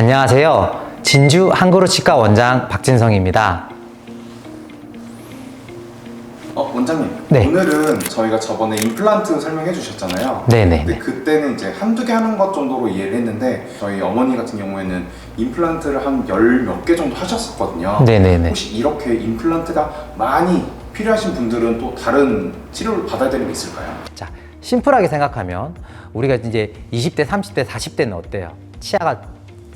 안녕하세요. 진주 한그루 치과 원장 박진성입니다. 어, 원장님. 네. 오늘은 저희가 저번에 임플란트 설명해 주셨잖아요. 네네. 근데 그때는 이제 한두 개 하는 것 정도로 이해를 했는데 저희 어머니 같은 경우에는 임플란트를 한 열 몇 개 정도 하셨었거든요. 네네네. 혹시 이렇게 임플란트가 많이 필요하신 분들은 또 다른 치료를 받아야 되는 게 있을까요? 자, 심플하게 생각하면 우리가 이제 20대, 30대, 40대는 어때요? 치아가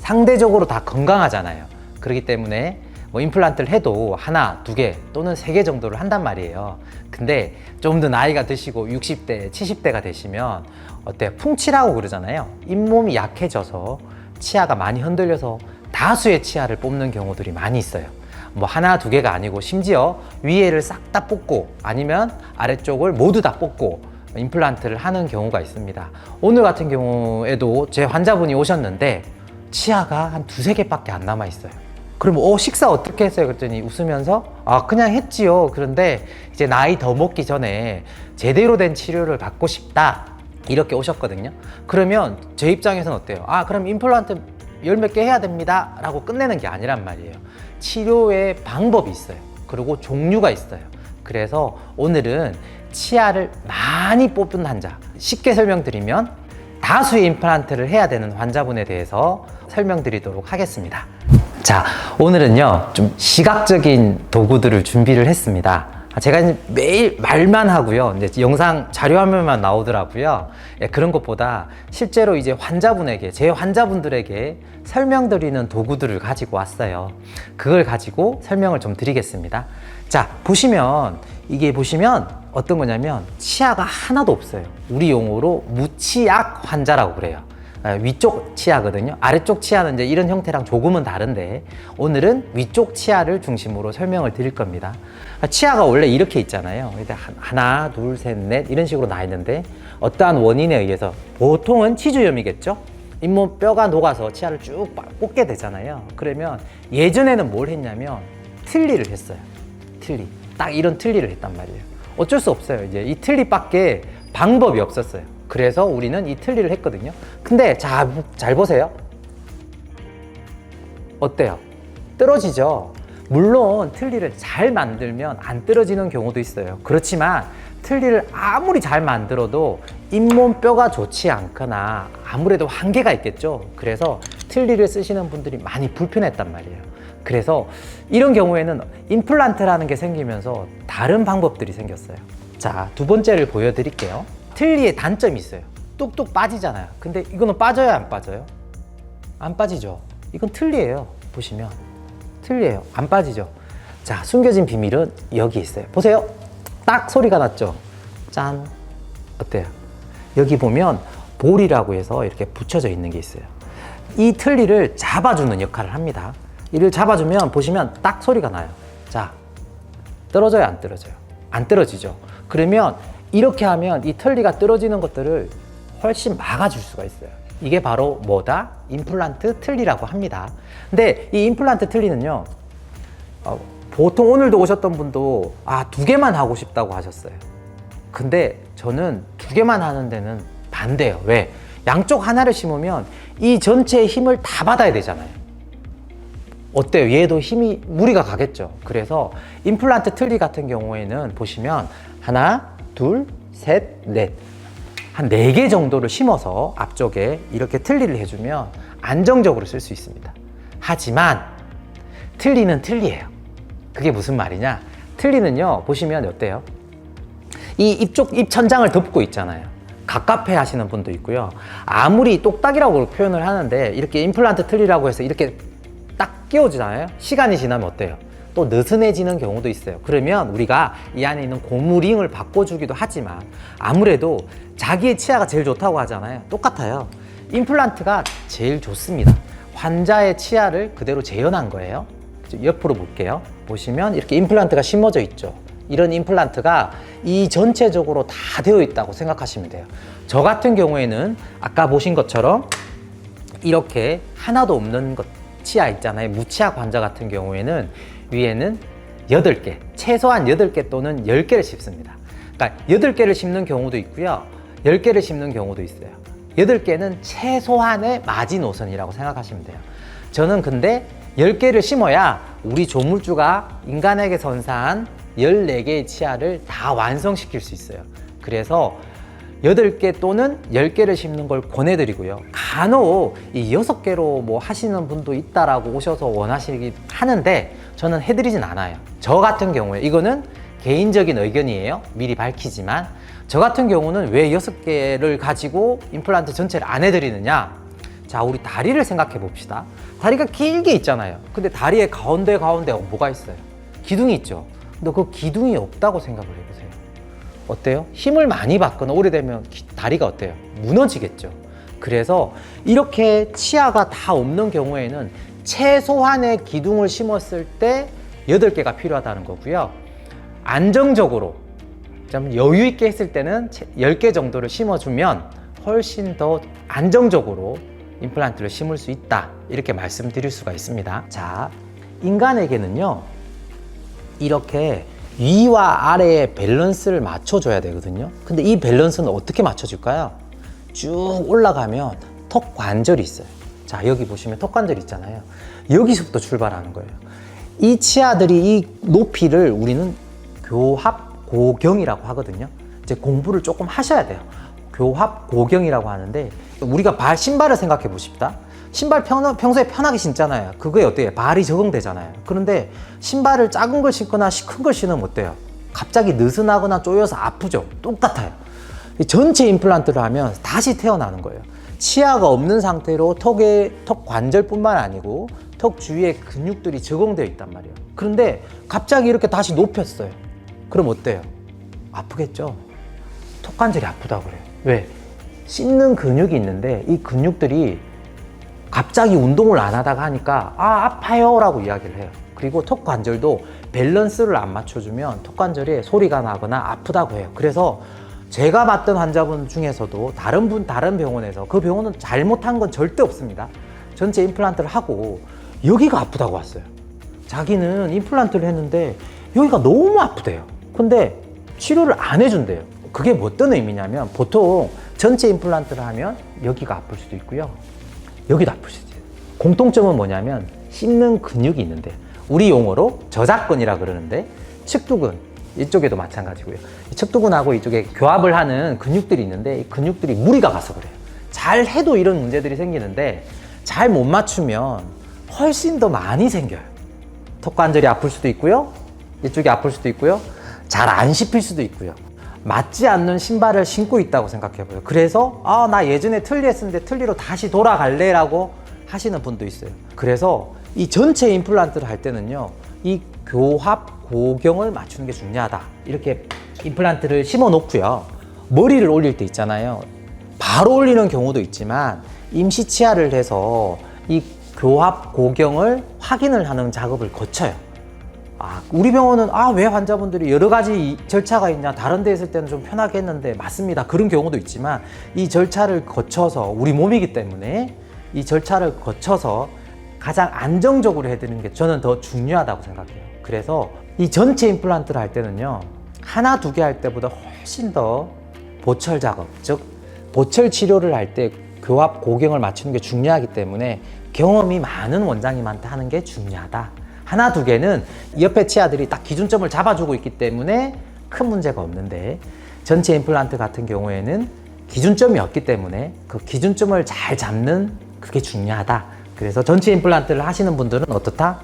상대적으로 다 건강하잖아요. 그렇기 때문에 뭐 임플란트를 해도 하나, 두 개 또는 세 개 정도를 한단 말이에요. 근데 좀 더 나이가 드시고 60대, 70대가 되시면 어때요? 풍치라고 그러잖아요. 잇몸이 약해져서 치아가 많이 흔들려서 다수의 치아를 뽑는 경우들이 많이 있어요. 뭐 하나 두 개가 아니고 심지어 위에를 싹 다 뽑고 아니면 아래쪽을 모두 다 뽑고 임플란트를 하는 경우가 있습니다. 오늘 같은 경우에도 제 환자분이 오셨는데 치아가 한 두세 개밖에 안 남아 있어요. 그럼 어 식사 어떻게 했어요? 그랬더니 웃으면서 아 그냥 했지요. 그런데 이제 나이 더 먹기 전에 제대로 된 치료를 받고 싶다. 이렇게 오셨거든요. 그러면 제 입장에서는 어때요? 아 그럼 임플란트 열 몇 개 해야 됩니다. 라고 끝내는 게 아니란 말이에요. 치료의 방법이 있어요. 그리고 종류가 있어요. 그래서 오늘은 치아를 많이 뽑은 환자, 쉽게 설명드리면 다수의 임플란트를 해야 되는 환자분에 대해서 설명드리도록 하겠습니다. 자, 오늘은요, 좀 시각적인 도구들을 준비를 했습니다. 제가 이제 매일 말만 하고요. 이제 영상 자료 화면만 나오더라고요. 예, 그런 것보다 실제로 이제 환자분에게, 제 환자분들에게 설명드리는 도구들을 가지고 왔어요. 그걸 가지고 설명을 좀 드리겠습니다. 자, 보시면, 이게 보시면 어떤 거냐면 치아가 하나도 없어요. 우리 용어로 무치약 환자라고 그래요. 아, 위쪽 치아거든요. 아래쪽 치아는 이제 이런 형태랑 조금은 다른데 오늘은 위쪽 치아를 중심으로 설명을 드릴 겁니다. 아, 치아가 원래 이렇게 있잖아요. 하나, 둘, 셋, 넷 이런 식으로 나 있는데 어떠한 원인에 의해서 보통은 치주염이겠죠. 잇몸 뼈가 녹아서 치아를 쭉 빠- 뽑게 되잖아요. 그러면 예전에는 뭘 했냐면 틀니를 했어요. 틀니. 딱 이런 틀니를 했단 말이에요. 어쩔 수 없어요. 이제 이 틀니밖에 방법이 없었어요. 그래서 우리는 이 틀니를 했거든요. 근데 자, 잘 보세요. 어때요? 떨어지죠? 물론 틀니를 잘 만들면 안 떨어지는 경우도 있어요. 그렇지만 틀니를 아무리 잘 만들어도 잇몸 뼈가 좋지 않거나 아무래도 한계가 있겠죠. 그래서 틀니를 쓰시는 분들이 많이 불편했단 말이에요. 그래서 이런 경우에는 임플란트라는 게 생기면서 다른 방법들이 생겼어요. 자, 두 번째를 보여드릴게요. 틀니의 단점이 있어요. 뚝뚝 빠지잖아요. 근데 이거는 빠져요, 안 빠져요? 안 빠지죠. 이건 틀니예요. 보시면 틀니예요. 안 빠지죠. 자, 숨겨진 비밀은 여기 있어요. 보세요. 딱 소리가 났죠. 짠. 어때요? 여기 보면 볼이라고 해서 이렇게 붙여져 있는 게 있어요. 이 틀니를 잡아주는 역할을 합니다. 이를 잡아주면 보시면 딱 소리가 나요. 자, 떨어져요, 안 떨어져요? 안 떨어지죠. 그러면 이렇게 하면 이 틀니가 떨어지는 것들을 훨씬 막아줄 수가 있어요. 이게 바로 뭐다? 임플란트 틀니라고 합니다. 근데 이 임플란트 틀니는요, 어, 보통 오늘도 오셨던 분도 아, 두 개만 하고 싶다고 하셨어요. 근데 저는 두 개만 하는 데는 반대예요. 왜? 양쪽 하나를 심으면 이 전체의 힘을 다 받아야 되잖아요. 어때요? 얘도 힘이 무리가 가겠죠. 그래서 임플란트 틀니 같은 경우에는 보시면 하나, 둘, 셋, 넷. 한 네 개 정도를 심어서 앞쪽에 이렇게 틀니를 해주면 안정적으로 쓸 수 있습니다. 하지만 틀니는 틀니예요. 그게 무슨 말이냐? 틀니는요, 보시면 어때요? 이 입쪽 입 천장을 덮고 있잖아요. 갑갑해 하시는 분도 있고요. 아무리 똑딱이라고 표현을 하는데 이렇게 임플란트 틀리라고 해서 이렇게 딱 끼워지잖아요. 시간이 지나면 어때요? 또 느슨해지는 경우도 있어요. 그러면 우리가 이 안에 있는 고무링을 바꿔주기도 하지만 아무래도 자기의 치아가 제일 좋다고 하잖아요. 똑같아요. 임플란트가 제일 좋습니다. 환자의 치아를 그대로 재현한 거예요. 옆으로 볼게요. 보시면 이렇게 임플란트가 심어져 있죠. 이런 임플란트가 이 전체적으로 다 되어 있다고 생각하시면 돼요. 저 같은 경우에는 아까 보신 것처럼 이렇게 하나도 없는 것 치아 있잖아요. 무치아 환자 같은 경우에는 위에는 8개, 최소한 8개 또는 10개를 심습니다. 그러니까 8개를 심는 경우도 있고요. 10개를 심는 경우도 있어요. 8개는 최소한의 마지노선이라고 생각하시면 돼요. 저는 근데 10개를 심어야 우리 조물주가 인간에게 선사한 14개의 치아를 다 완성시킬 수 있어요. 그래서 8개 또는 10개를 심는 걸 권해드리고요. 간혹 이 6개로 뭐 하시는 분도 있다라고 오셔서 원하시긴 하는데 저는 해드리진 않아요. 저 같은 경우에 이거는 개인적인 의견이에요. 미리 밝히지만 저 같은 경우는 왜 6개를 가지고 임플란트 전체를 안 해드리느냐? 자, 우리 다리를 생각해 봅시다. 다리가 길게 있잖아요. 근데 다리의 가운데 가운데 뭐가 있어요? 기둥이 있죠. 근데 그 기둥이 없다고 생각을 해보세요. 어때요? 힘을 많이 받거나 오래되면 기- 다리가 어때요? 무너지겠죠. 그래서 이렇게 치아가 다 없는 경우에는 최소한의 기둥을 심었을 때 8개가 필요하다는 거고요. 안정적으로 좀 여유 있게 했을 때는 10개 정도를 심어주면 훨씬 더 안정적으로 임플란트를 심을 수 있다. 이렇게 말씀드릴 수가 있습니다. 자, 인간에게는요, 이렇게 위와 아래의 밸런스를 맞춰줘야 되거든요. 근데 이 밸런스는 어떻게 맞춰줄까요? 쭉 올라가면 턱 관절이 있어요. 자, 여기 보시면 턱 관절 있잖아요. 여기서부터 출발하는 거예요. 이 치아들이 이 높이를 우리는 교합 고경이라고 하거든요. 이제 공부를 조금 하셔야 돼요. 교합 고경이라고 하는데 우리가 발 신발을 생각해 보십시다. 신발 평, 평소에 편하게 신잖아요. 그거에 어때요? 발이 적응되잖아요. 그런데 신발을 작은 걸 신거나 큰 걸 신으면 어때요? 갑자기 느슨하거나 쪼여서 아프죠? 똑같아요. 이 전체 임플란트를 하면 다시 태어나는 거예요. 치아가 없는 상태로 턱의 턱 관절뿐만 아니고 턱 주위에 근육들이 적응되어 있단 말이에요. 그런데 갑자기 이렇게 다시 높였어요. 그럼 어때요? 아프겠죠? 턱 관절이 아프다고 그래요. 왜? 씹는 근육이 있는데 이 근육들이 갑자기 운동을 안 하다가 하니까 아 아파요 라고 이야기를 해요. 그리고 턱 관절도 밸런스를 안 맞춰주면 턱 관절에 소리가 나거나 아프다고 해요. 그래서 제가 봤던 환자분 중에서도 다른 분 다른 병원에서 그 병원은 잘못한 건 절대 없습니다. 전체 임플란트를 하고 여기가 아프다고 왔어요. 자기는 임플란트를 했는데 여기가 너무 아프대요. 근데 치료를 안 해준대요. 그게 뭐 어떤 의미냐면 보통 전체 임플란트를 하면 여기가 아플 수도 있고요. 여기도 있어요. 공통점은 뭐냐면 씹는 근육이 있는데 우리 용어로 저작근이라 그러는데 측두근 이쪽에도 마찬가지고요. 이 측두근하고 이쪽에 교합을 하는 근육들이 있는데 이 근육들이 무리가 가서 그래요. 잘 해도 이런 문제들이 생기는데 잘 못 맞추면 훨씬 더 많이 생겨요. 턱 관절이 아플 수도 있고요. 이쪽이 아플 수도 있고요. 잘 안 씹힐 수도 있고요. 맞지 않는 신발을 신고 있다고 생각해봐요. 그래서 아 나 예전에 틀리 했었는데 틀리로 다시 돌아갈래라고 하시는 분도 있어요. 그래서 이 전체 임플란트를 할 때는요, 이 교합 고경을 맞추는 게 중요하다. 이렇게 임플란트를 심어 놓고요. 머리를 올릴 때 있잖아요. 바로 올리는 경우도 있지만 임시 치아를 해서 이 교합 고경을 확인을 하는 작업을 거쳐요. 아, 우리 병원은 아, 왜 환자분들이 여러 가지 이- 절차가 있냐, 다른 데 있을 때는 좀 편하게 했는데 맞습니다. 그런 경우도 있지만 이 절차를 거쳐서 우리 몸이기 때문에 이 절차를 거쳐서 가장 안정적으로 해드리는 게 저는 더 중요하다고 생각해요. 그래서 이 전체 임플란트를 할 때는요, 하나, 두 개 할 때보다 훨씬 더 보철 작업, 즉, 보철 치료를 할 때 교합 고경을 맞추는 게 중요하기 때문에 경험이 많은 원장님한테 하는 게 중요하다. 하나, 두 개는 옆에 치아들이 딱 기준점을 잡아주고 있기 때문에 큰 문제가 없는데 전체 임플란트 같은 경우에는 기준점이 없기 때문에 그 기준점을 잘 잡는 그게 중요하다. 그래서 전체 임플란트를 하시는 분들은 어떻다?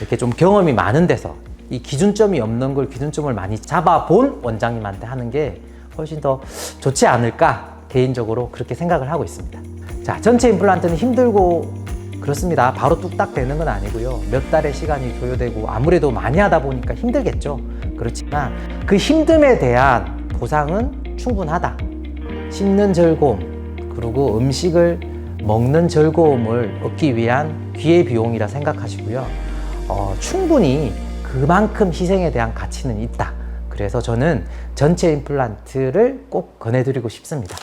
이렇게 좀 경험이 많은 데서 이 기준점이 없는 걸 기준점을 많이 잡아본 원장님한테 하는 게 훨씬 더 좋지 않을까 개인적으로 그렇게 생각을 하고 있습니다. 자, 전체 임플란트는 힘들고 그렇습니다. 바로 뚝딱 되는 건 아니고요. 몇 달의 시간이 소요되고 아무래도 많이 하다 보니까 힘들겠죠. 그렇지만 그 힘듦에 대한 보상은 충분하다. 씹는 즐거움 그리고 음식을 먹는 즐거움을 얻기 위한 기회 비용이라 생각하시고요. 어, 충분히 그만큼 희생에 대한 가치는 있다. 그래서 저는 전체 임플란트를 꼭 권해드리고 싶습니다.